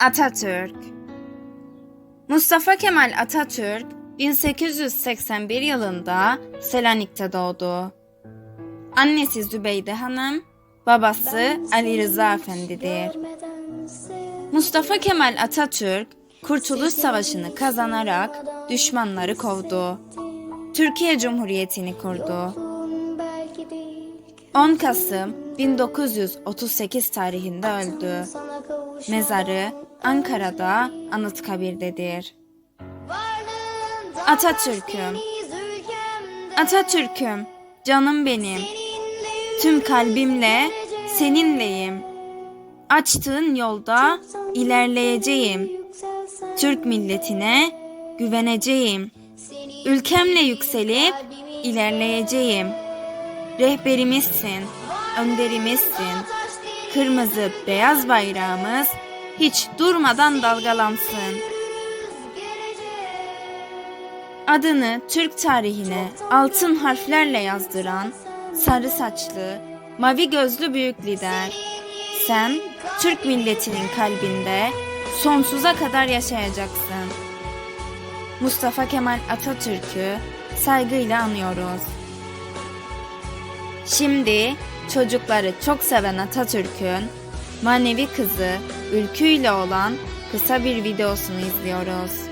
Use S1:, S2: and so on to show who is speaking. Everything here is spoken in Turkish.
S1: Atatürk Mustafa Kemal Atatürk 1881 yılında Selanik'te doğdu. Annesi Zübeyde Hanım, babası Ali Rıza Efendi'dir. Mustafa Kemal Atatürk, Kurtuluş Savaşı'nı kazanarak düşmanları kovdu. Türkiye Cumhuriyeti'ni kurdu. 10 Kasım 1938 tarihinde öldü. Mezarı Ankara'da Anıtkabir'dedir. Atatürk'üm, Atatürk'üm, canım benim. Tüm kalbimle seninleyim. Açtığın yolda ilerleyeceğim. Türk milletine güveneceğim. Ülkemle yükselip ilerleyeceğim. Rehberimizsin, önderimizsin. Kırmızı beyaz bayrağımız hiç durmadan dalgalansın. Adını Türk tarihine altın harflerle yazdıran sarı saçlı, mavi gözlü büyük lider. Sen Türk milletinin kalbinde sonsuza kadar yaşayacaksın. Mustafa Kemal Atatürk'ü saygıyla anıyoruz. Şimdi çocukları çok seven Atatürk'ün manevi kızı Ülkü ile olan kısa bir videosunu izliyoruz.